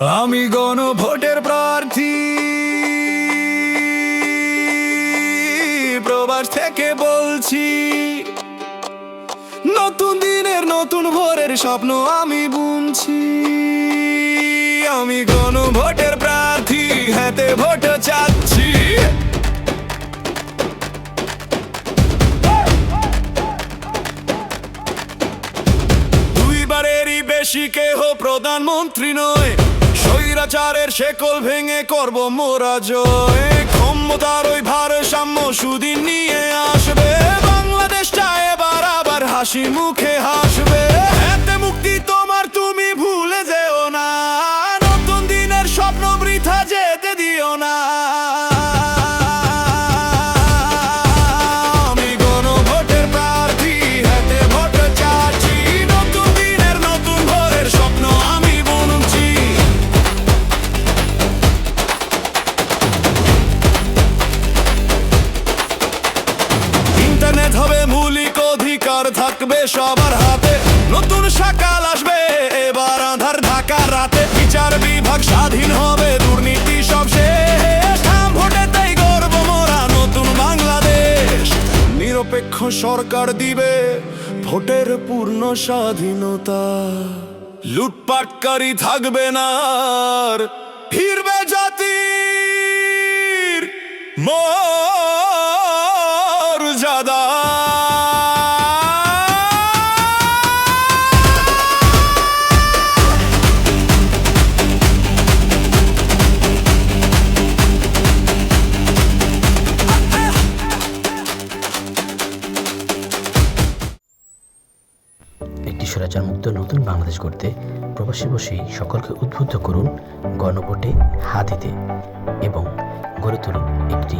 আমি গণ ভোটের প্রার্থী। প্রবাস থেকে বলছি, নতুন দিনের নতুন ভোরের স্বপ্ন আমি বুনছি। আমি গণ ভোটের প্রার্থী, হাতে ভোট চাচ্ছি। বেশি কেহ প্রধানমন্ত্রী নয়। স্বৈরাচারের শেকল ভেঙে করব মোরা জয়। ক্ষমতার ওই ভারসাম্য সুদিন নিয়ে আসবে। বাংলাদেশটা এবার আবার হাসি মুখে হাসবে। সবার হাতে। নতুন সকাল আসবে, এবার আধার ঢাকা রাতে। বিচার বিভাগ স্বাধীন হবে, দুর্নীতি সব তাই গর্ব মোরা নতুন বাংলাদেশ। নিরপেক্ষ সরকার দিবে ভোটের পূর্ণ স্বাধীনতা। লুটপাটকারী থাকবে না ফিরবে জাতির মর্যাদা একটি স্বৈরাচারমুক্ত নতুন বাংলাদেশ করতে প্রবাসী বসেই সকলকে উদ্বুদ্ধ করুন গণভোটে হাতিতে এবং গড়ে তুলুন একটি